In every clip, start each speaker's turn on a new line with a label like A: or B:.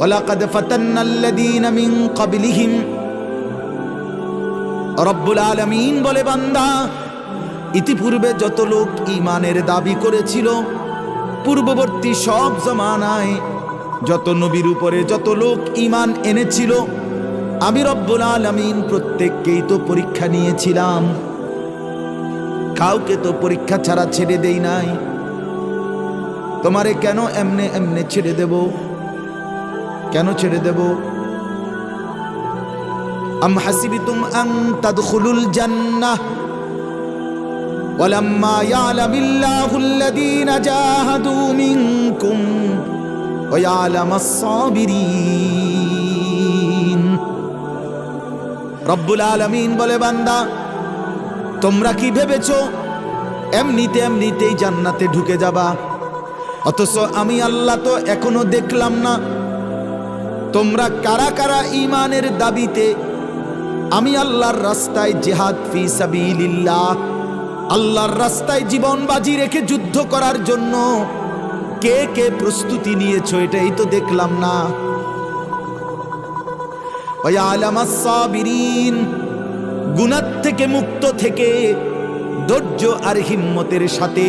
A: ولقد فتنا الذين من قبلهم রব্বুল আলমিন বলে বান্দা ইতিপূর্বে যত লোক ইমানের দাবি করেছিল পূর্ববর্তী সব জমানায় যত নবীর উপরে যত লোক ইমান এনেছিল আমি রব্বুল আলমিন প্রত্যেককেই তো পরীক্ষা নিয়েছিলাম কাউকে তো পরীক্ষা ছাড়া ছেড়ে দেই নাই তোমারে কেন এমনে এমনে ছেড়ে দেব কেন ছেড়ে দেব أم حسبتم أن تدخلوا الجنة ولما يعلم الله الذين جاهدوا منكم ويعلم الصابرين রব্বুল আলমিন বলে বান্দা তোমরা কি ভেবেছো এমনিতে এমনিতেই জান্নাতে ঢুকে যাবা অথচ আমি আল্লাহ তো এখনো দেখলাম না তোমরা কারা কারা ইমানের দাবিতে, আমি আল্লাহর রাস্তায় জেহাদ ফি সাবিলিল্লাহ, আল্লাহর রাস্তায় জীবন বাজি রেখে যুদ্ধ করার জন্য কে কে প্রস্তুতি নিয়েছো এটাই তো দেখলাম না। গুনার থেকে মুক্ত থেকে, ধৈর্য আর হিম্মতের সাথে,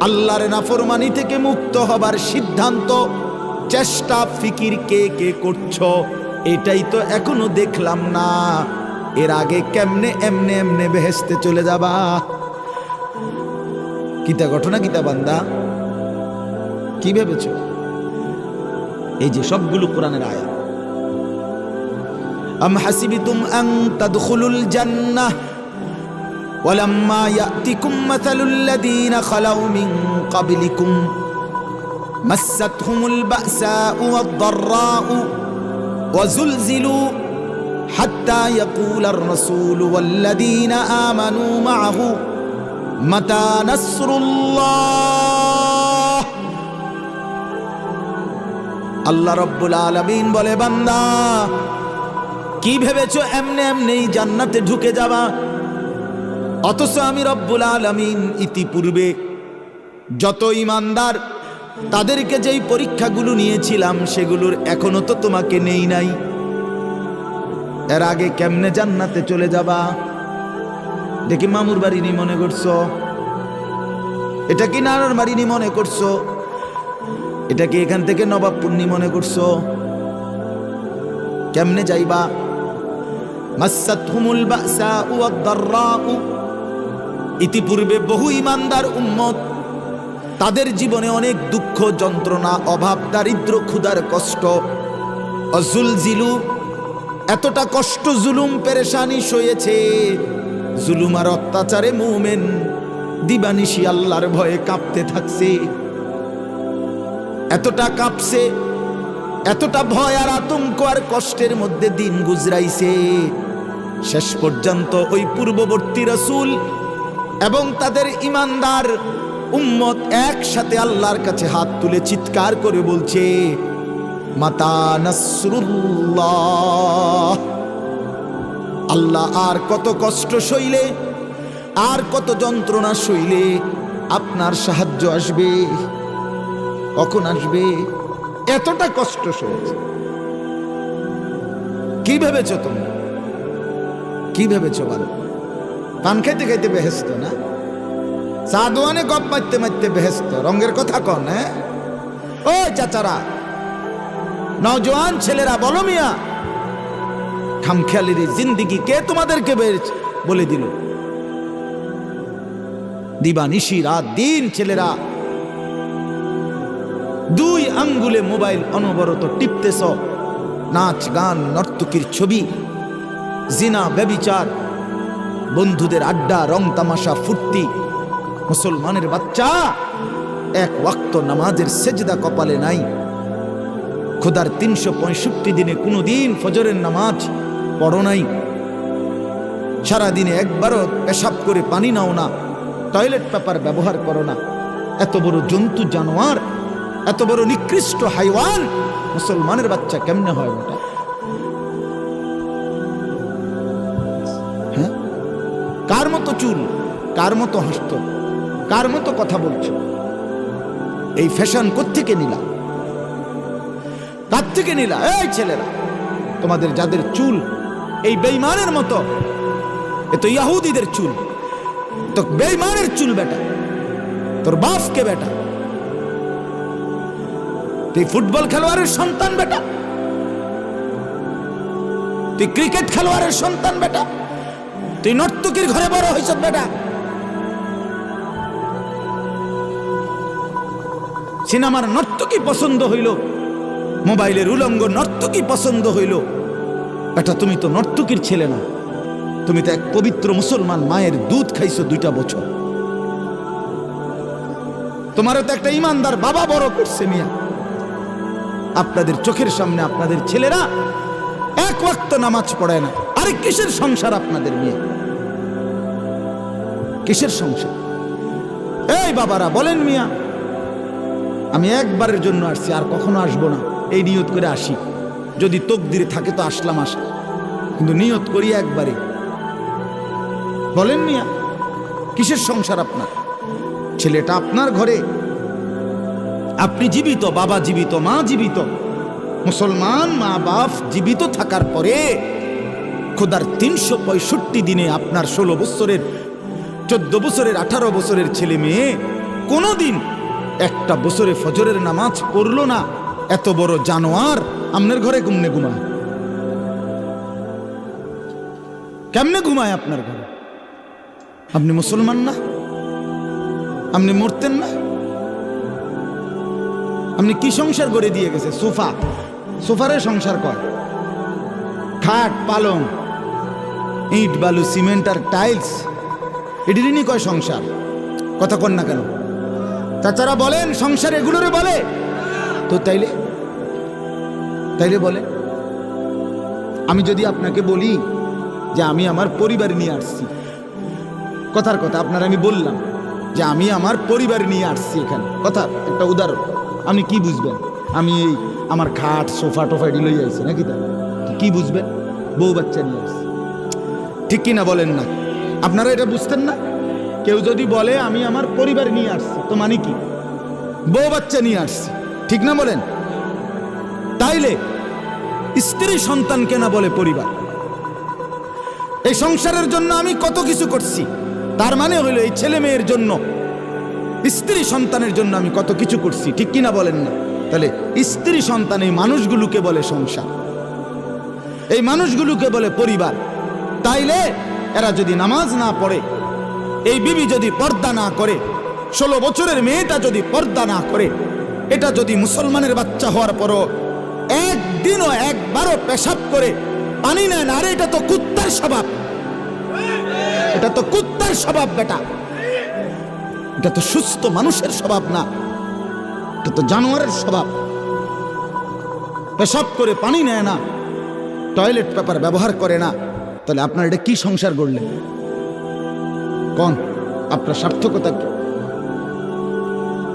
A: আল্লাহর নাফরমানি থেকে মুক্ত হবার সিদ্ধান্ত চেষ্টা ফিকির কে কে করছ? এটাই তো এখনও দেখলাম না। এর আগে কেমনে এমনে এমনে বেহেস্তে চলে যাবা? কিতা ঘটনা, কিতা বান্দা? কি ভেবেছ? এই যে সবগুলো কোরআনের আয় আম হাসিবিতুম আং তাদখুলুল জান্নাহ, ওয়ালাম্মা ইয়াতিকুম মাসালুল খালাউ মিন ক্বাবলিকুম مستهم البأساء والضراء وزلزلوا حتى يقول الرسول والذين آمنوا معه متى نصر الله আল্লাহ রব্বুল আলমিন বলে বান্দা কি ভেবেছো এমনে এমনেই জান্নাতে ঢুকে যাবা অথচ আমি রব্বুল আলমিন ইতিপূর্বে যত ইমানদার তাদেরকে যেই পরীক্ষাগুলো নিয়েছিলাম, সেগুলোর এখনও তো তোমাকে নেই নাই। এর আগে কেমনে জান্নাতে চলে যাবা? দেখি মামুর বাড়ি নি মনে করছ? এটা কি নানার বাড়ি নি মনে করছ? এটা কি এখান থেকে নবাবপুর নি মনে করছ? কেমনে যাইবা? ইতিপূর্বে বহু ইমানদার উম্মত তাদের জীবনে অনেক দুঃখ, যন্ত্রণা, অভাব, দারিদ্র, ক্ষুধার কষ্ট। অজুলজিলু, এতটা কষ্ট জুলুম পেরেশানি সয়েছে জুলুম আর অত্যাচারে মুমেন, দিবানিশি আল্লাহর ভয়ে কাঁপতে থাকছে। এতটা কাঁপছে, এতটা ভয় আর আতঙ্ক আর কষ্টের মধ্যে দিন গুজরাইছে। শেষ পর্যন্ত ওই পূর্ববর্তী রসুল এবং তাদের ইমানদার উম্মত একসাথে আল্লাহর কাছে হাত তুলে চিৎকার করে বলছে, মাতা নাসরুল্লাহ। আল্লাহ আর কত কষ্ট সইলে, আর কত যন্ত্রণা সইলে আপনার সাহায্য আসবে। কখন আসবে? এতটা কষ্ট সয়েছে কি ভেবেছ তুমি কি ভেবেছ বলো? পান খাইতে খাইতে বেহেস্ত না? চা দোয়ানে গপ মারতে মারতে বেহেস্ত। রঙের কথা কন হ্যাঁ? ও চাচারা, নওজোয়ান ছেলেরা, বলো মিয়া, খামখেয়ালির জিন্দিগি কে তোমাদেরকে বের- বলে দিল। দিবানিশি রাত দিন ছেলেরা, দুই আঙ্গুলে মোবাইল অনবরত টিপতেছ, নাচ গান নর্তকীর ছবি, জিনা, ব্যবিচার, বন্ধুদের আড্ডা, রং তামাশা, ফুর্তি মুসলমানের বাচ্চা। এক ওয়াক্ত নামাজের সেজদা কপালে নাই। খোদার তিনশো পঁয়ষট্টি দিনে কোনো দিন ফজরের নামাজ পড়ো নাই। সারাদিনে একবারও পেশাব করে পানি নাও না, টয়লেট পেপার ব্যবহার করো না। এত বড় জন্তু, জানোয়ার, এত বড় নিকৃষ্ট হাইওয়ান, মুসলমানের বাচ্চা কেমনে হয় ওটা? হ্যাঁ? কার মতো চুল, কার মতো হাসত? কার মতো কথা বলছো? এই ফ্যাশন কোত্থেকে নিলাম কার থেকে নিলা? এই ছেলেরা, তোমাদের যাদের চুল, এই বেইমানের মতো, এ তো ইয়াহুদিদের চুল, তো বেইমানের চুল বেটা, তোর বাপকে বেটা? তুই ফুটবল খেলোয়াড়ের সন্তান বেটা? তুই ক্রিকেট খেলোয়াড়ের সন্তান বেটা? তুই নর্তকীর ঘরে বড় হয়েছ বেটা? সিনেমার নর্তকী পছন্দ হইল। মোবাইলের উলঙ্গ নর্তকী পছন্দ হইল। এটা তুমি তো নর্তকীর ছেলে না। তুমি তো এক পবিত্র মুসলমান মায়ের দুধ খাইছো দুইটা বছর। তোমারও তো একটা ইমানদার বাবা বড় করছে মিয়া। আপনাদের চোখের সামনে আপনাদের ছেলেরা এক ওয়াক্ত নামাজ পড়ায় না। আরে কিসের সংসার আপনাদের মেয়ে? কিসের সংসার? এই বাবারা, বলেন মিয়া আমি একবারের জন্য আসছি, আর কখনো আসব না। এই নিয়ত করে আসি। যদি তকদিরে থাকে তো আসলাম আসা। কিন্তু নিয়ত করি একবারে। বলেন মিয়া, কিসের সংসার আপনার? ছেলেটা আপনার ঘরে। আপনি জীবিত, বাবা জীবিত, মা জীবিত। মুসলমান, মা বাপ জীবিত থাকার পরে খোদার তিনশো পঁয়ষট্টি দিনে আপনার ষোলো বছরের, চোদ্দ বছরের, আঠারো বছরের ছেলে মেয়ে কোনোদিন একটা বছরে ফজরের নামাজ পড়ল না। এত বড় জানোয়ার আপনার ঘরে ঘুমনে ঘুমায়? কেমনে ঘুমায় আপনার ঘরে? আপনি মুসলমান না? আপনি মরতেন না? আপনি কি সংসার করে দিয়ে গেছে? সোফা। সোফারে সংসার কর খাট, পালং, ইট, বালু, সিমেন্ট আর টাইলস। এটিরই কয় সংসার? কথা কন না কেন? চাচারা বলেন, সংসার এগুলোরে বলে। তো তাইলে? তাইলে বলে, আমি যদি আপনাকে বলি যে আমি আমার পরিবার নিয়ে আসছি, কথার কথা আপনার আমি বললাম যে আমি আমার পরিবার নিয়ে আসছি এখানে। কথা, একটা উদাহরণ, আপনি কি বুঝবেন? আমি এই আমার খাট, সোফা টোফা এটি লই আইছি, নাকি তা কি বুঝবেন? বউ বাচ্চা নিয়ে আসছি। ঠিক কিনা বলেন না? আপনারা এটা বুঝতেন না? কেউ যদি বলে, আমি আমার পরিবার নিয়ে আসছি, তো মানে কি? বউ বাচ্চা নিয়ে আসছি। ঠিক না বলেন? তাইলে স্ত্রী সন্তান কেনা বলে পরিবার। এই সংসারের জন্য আমি কত কিছু করছি, তার মানে হইল এই ছেলে মেয়ের জন্য, স্ত্রী সন্তানের জন্য আমি কত কিছু করছি, ঠিক কিনা বলেন না? তাহলে স্ত্রী সন্তান এই মানুষগুলোকে বলে সংসার। এই মানুষগুলোকে বলে পরিবার। তাইলে এরা যদি নামাজ না পড়ে এই বিবি যদি পর্দা না করে, ষোলো বছরের মেয়েটা যদি পর্দা না করে, এটা যদি মুসলমানের বাচ্চা হওয়ার পরও একদিনও একবারও পেশাব করে, পানি নেয় না আরে এটা তো কুত্তার স্বভাব। এটা তো কুত্তার স্বভাব, বেটা। এটা তো সুস্থ মানুষের স্বভাব না। এটা তো জানোয়ারের স্বভাব। পেশাব করে পানি নেয় না, টয়লেট পেপার ব্যবহার করে না। তাহলে আপনার এটা কি সংসার গড়লেন? কোন আপনার সার্থকতা কি?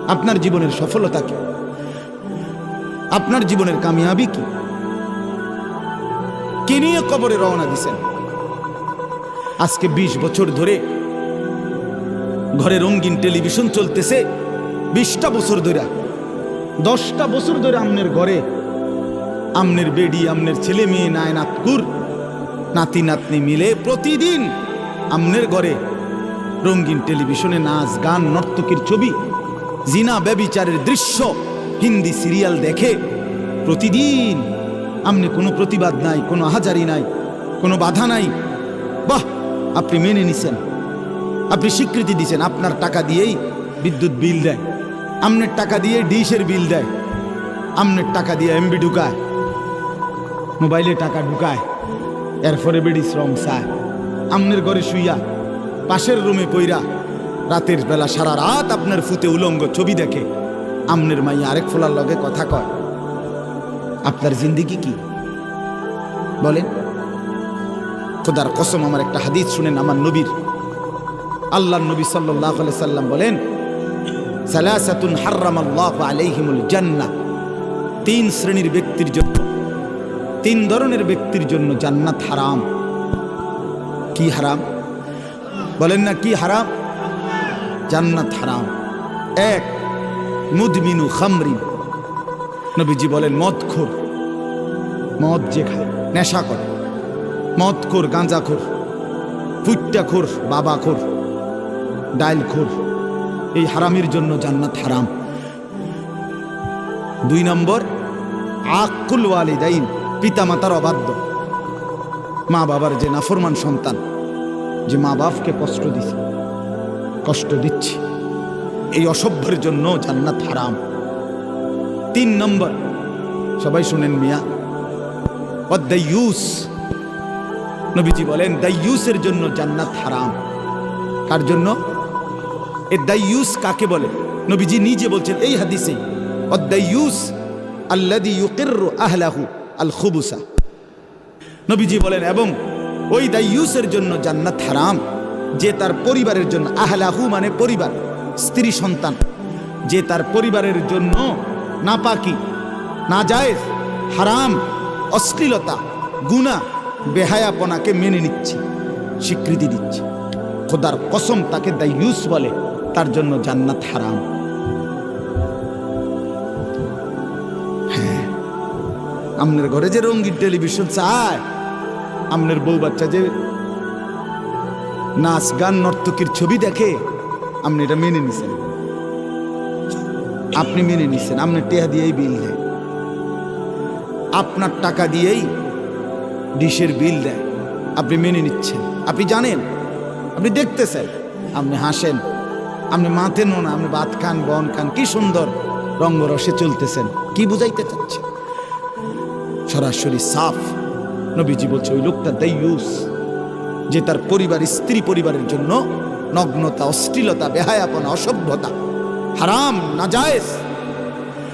A: আপনার জীবনের সফলতা কি? আপনার জীবনের কামিয়াবি কি? কে নিয়ে কবরে রওনা দিছেন? আজকে ২০ বছর ধরে ঘরে রঙিন টেলিভিশন চলতেছে, বিশটা বছর ধরে, দশটা বছর ধরে আমনের ঘরে, আমনের বেডি, আমনের ছেলে মেয়ে নায় নাতকুর নাতি নাতনি মিলে প্রতিদিন আমনের ঘরে রঙিন টেলিভিশনে নাচ, গান, নর্তকীর ছবি, জিনা ব্যবিচারের দৃশ্য, হিন্দি সিরিয়াল দেখে প্রতিদিন আমনে কোনো প্রতিবাদ নাই, কোনো আহাজারি নাই, কোনো বাধা নাই। বাহ, আপনি মেনে নিছেন। আপনি স্বীকৃতি দিছেন, আপনার টাকা দিয়েই বিদ্যুৎ বিল দেয়। আমনের টাকা দিয়ে ডিশের বিল দেয়। আমনের টাকা দিয়ে এমবি ঢুকায়। মোবাইলে টাকা ঢুকায়। এরপরে বেডি শ্রম চায়। আমনের ঘরে শুইয়া পাশের রুমে পইরা রাতের বেলা সারা রাত আপনার ফুতে উলঙ্গ ছবি দেখে। আমনের মাই আরেক ফোলার লগে কথা কয়, আপনার জিন্দিগি কি? বলেন, খোদার কসম, আমার একটা হাদিস শুনেন আমার নবীর। আল্লাহ নবী সাল্লাহ সাল্লাম বলেন, সালাসাতুন হার্রাম আল্লাহ আলাইহিমুল জান্নাহ। তিন শ্রেণির ব্যক্তির জন্য, তিন ধরনের ব্যক্তির জন্য জান্নাত হারাম। কি হারাম? বলেন না কি হারাম? জান্নাত হারাম। এক মুদমিনু খামরিন। নবীজি বলেন, মদখোর। মদ যে খায়, নেশা করে। মদ খোর গাঁজা খোর ফুটটা খোর বাবা খোর ডাইল খোর এই হারামির জন্য জান্নাত হারাম। দুই নম্বর, আকুল ওয়ালিদাইন, পিতামাতার অবাধ্য। মা বাবার যে নাফরমান সন্তান। যে মা বাপকে কষ্ট দিছে, কষ্ট দিচ্ছি। এই অসভ্যের জন্য জান্নাত হারাম। তিন নম্বর, সবাই শুনেন মিয়া। ইউস নবীজি বলেন, দাইয়ুসের জন্য জান্নাত হারাম। কার জন্য? এ দাইয়ুস কাকে বলে? নবীজি নিজে বলছেন এই হাদিসে অদ্দাইয়ুস আল্লাদি ইউকিররু আহলাহু আল খুবুসা। নবীজি বলেন, এবং ওই দাইয়ুসের জন্য জান্নাত হারাম, যে তার পরিবারের জন্য, আহলাহু মানে পরিবার, স্ত্রী সন্তান, যে তার পরিবারের জন্য নাপাকি, নাজায়েজ, হারাম, অশ্লীলতা গুণা বেহায়াপনাকে মেনে নিচ্ছে, স্বীকৃতি দিচ্ছে। খোদার কসম তাকে দাইয়ুস বলে, তার জন্য জান্নাত হারাম। হ্যাঁ আমনের ঘরে যে রঙিন টেলিভিশন চায় আমনের বউ বাচ্চা যে নাচ গান নর্তকীর ছবি দেখে আপনি এটা মেনে নিছেন। আপনি মেনে নিছেন আপনি টেহা দিয়েই বিল দেয়। আপনার টাকা দিয়েই ডিশের বিল দেয়। আপনি মেনে নিচ্ছেন। আপনি জানেন, আপনি দেখতেছেন আপনি হাসেন আপনি মাথেন না আপনি ভাত খান, বন খান, কি সুন্দর রঙ্গরসে চলতেছেন, কি বুঝাইতে চাচ্ছেন? সরাসরি সাফ নবীজি বলছে, ওই লোকটা দাইয়ুস যে তার পরিবার, স্ত্রী পরিবারের জন্য নগ্নতা, অশ্লীলতা, বেহায়াপনা, অসভ্যতা, হারাম, নাজায়েজ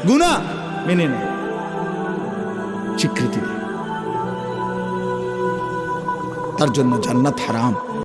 A: গুণা মেনে নেয়। স্বীকৃতি দেয়। তার জন্য জান্নাত হারাম।